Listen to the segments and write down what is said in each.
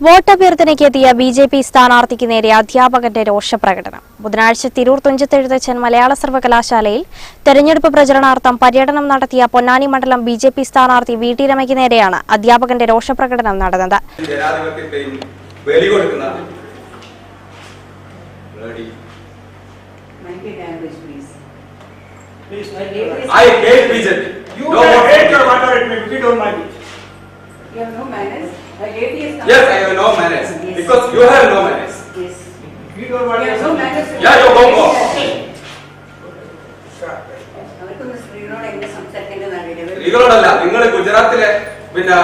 വോട്ടഭ്യർത്ഥനയ്ക്ക് എത്തിയ B J P സ്ഥാനാർത്ഥിക്ക് നേരെ അധ്യാപകന്റെ രോഷപ്രകടനം. ബുധനാഴ്ച തിരൂർ തുഞ്ചത്തെഴുത്തച്ഛൻ മലയാള സർവകലാശാലയിൽ തെരഞ്ഞെടുപ്പ് പ്രചരണാർത്ഥം പര്യടനം നടത്തിയ പൊന്നാനി മണ്ഡലം ബി ജെ പി സ്ഥാനാർത്ഥി വി ടി രമയ്ക്ക് നേരെയാണ് അധ്യാപകന്റെ രോഷപ്രകടനം നടന്നത്. I hate BJP. You No hate your whatever it may be, we don't mind it. You have no manners. A lady has. Yes, I have no manners Yes. because you have no manners. Yes. You don't want You have no manners. Yeah, you go, go. അവർക്കൊന്ന് സ്ത്രീകളോട് എങ്ങനെ സംസാരിക്കേണ്ടത് അറിയില്ല സ്ത്രീകളോടല്ല നിങ്ങൾ ഗുജറാത്തിലെ പിന്നെ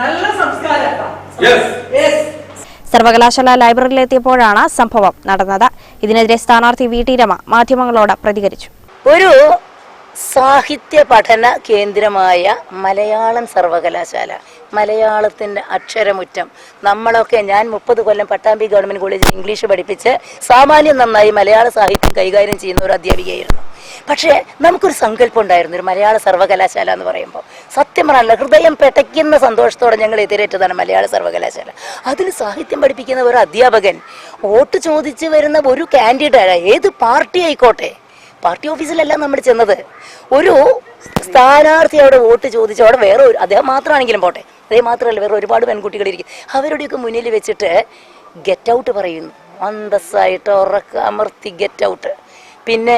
നല്ല സംസ്കാരം. സർവകലാശാല ലൈബ്രറിയിലെത്തിയപ്പോഴാണ് സംഭവം നടന്നത്. ഇതിനെതിരെ സ്ഥാനാർത്ഥി വി ടി രമ മാധ്യമങ്ങളോട് പ്രതികരിച്ചു. ഒരു സാഹിത്യ പഠന കേന്ദ്രമായ മലയാളം സർവകലാശാല മലയാളത്തിന്റെ അക്ഷരമുറ്റം നമ്മളൊക്കെ ഞാൻ മുപ്പത് കൊല്ലം പട്ടാമ്പി ഗവൺമെന്റ് കോളേജിൽ ഇംഗ്ലീഷ് പഠിപ്പിച്ച് സാമാന്യം നന്നായി മലയാള സാഹിത്യം കൈകാര്യം ചെയ്യുന്ന ഒരു അധ്യാപികയായിരുന്നു. പക്ഷേ നമുക്കൊരു സങ്കല്പം ഉണ്ടായിരുന്നു ഒരു മലയാള സർവകലാശാല എന്ന് പറയുമ്പോൾ. സത്യം പറഞ്ഞാൽ ഹൃദയം പെട്ടയ്ക്കുന്ന സന്തോഷത്തോടെ ഞങ്ങൾ എതിരേറ്റതാണ് മലയാള സർവകലാശാല. അതിന് സാഹിത്യം പഠിപ്പിക്കുന്ന ഒരു അധ്യാപകൻ വോട്ട് ചോദിച്ച് വരുന്ന ഒരു കാൻഡിഡേറ്റ് ഏത് പാർട്ടി ആയിക്കോട്ടെ പാർട്ടി ഓഫീസിലല്ല നമ്മൾ ചെന്നത്. ഒരു സ്ഥാനാർത്ഥി അവിടെ വോട്ട് ചോദിച്ചു അവിടെ വേറെ ഒരു അദ്ദേഹം മാത്രമാണെങ്കിലും പോട്ടെ അദ്ദേഹം മാത്രമല്ല വേറെ ഒരുപാട് പെൺകുട്ടികളിരിക്കും അവരുടെയൊക്കെ മുന്നിൽ വെച്ചിട്ട് ഗെറ്റ് ഔട്ട് പറയുന്നു. അന്തസ്സായിട്ട് ഉറക്ക അമർത്തി ഗെറ്റ് ഔട്ട് പിന്നെ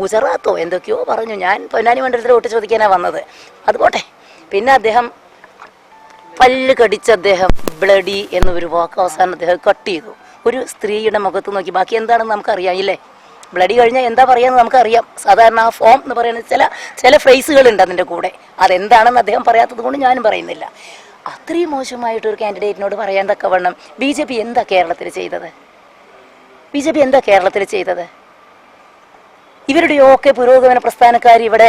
ഗുജറാത്തോ എന്തൊക്കെയോ പറഞ്ഞു. ഞാൻ പൊന്നാനി മണ്ഡലത്തിൽ വോട്ട് ചോദിക്കാനാണ് വന്നത്. അത് പോട്ടെ. പിന്നെ അദ്ദേഹം പല്ല് കടിച്ച അദ്ദേഹം ബ്ലഡി എന്നൊരു വാക്ക് അവസാനം അദ്ദേഹം കട്ട് ചെയ്തു. ഒരു സ്ത്രീയുടെ മുഖത്ത് നോക്കി. ബാക്കി എന്താണെന്ന് നമുക്കറിയാം ഇല്ലേ? ബ്ലഡി കഴിഞ്ഞാൽ എന്താ പറയാന്ന് നമുക്കറിയാം. സാധാരണ ആ ഫോം എന്ന് പറയുന്നത് ചില ചില ഫ്രേസുകൾ ഉണ്ട് അതിന്റെ കൂടെ. അതെന്താണെന്ന് അദ്ദേഹം പറയാത്തത് കൊണ്ട് ഞാനും പറയുന്നില്ല. അത്രയും മോശമായിട്ട് ഒരു കാൻഡിഡേറ്റിനോട് പറയാൻ തക്കവണ്ണം ബി ജെ പി എന്താ കേരളത്തിൽ ചെയ്തത്? ബി ജെ പി എന്താ കേരളത്തിൽ ചെയ്തത്? ഇവരുടെയൊക്കെ പുരോഗമന പ്രസ്ഥാനക്കാർ ഇവിടെ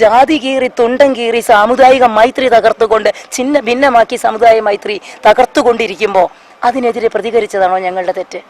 ജാതി കീറി തുണ്ടം കീറി സാമുദായിക മൈത്രി തകർത്തുകൊണ്ട് ചിന്ന ഭിന്നമാക്കി സമുദായ മൈത്രി തകർത്തുകൊണ്ടിരിക്കുമ്പോൾ അതിനെതിരെ പ്രതികരിച്ചതാണോ ഞങ്ങളുടെ തെറ്റ്?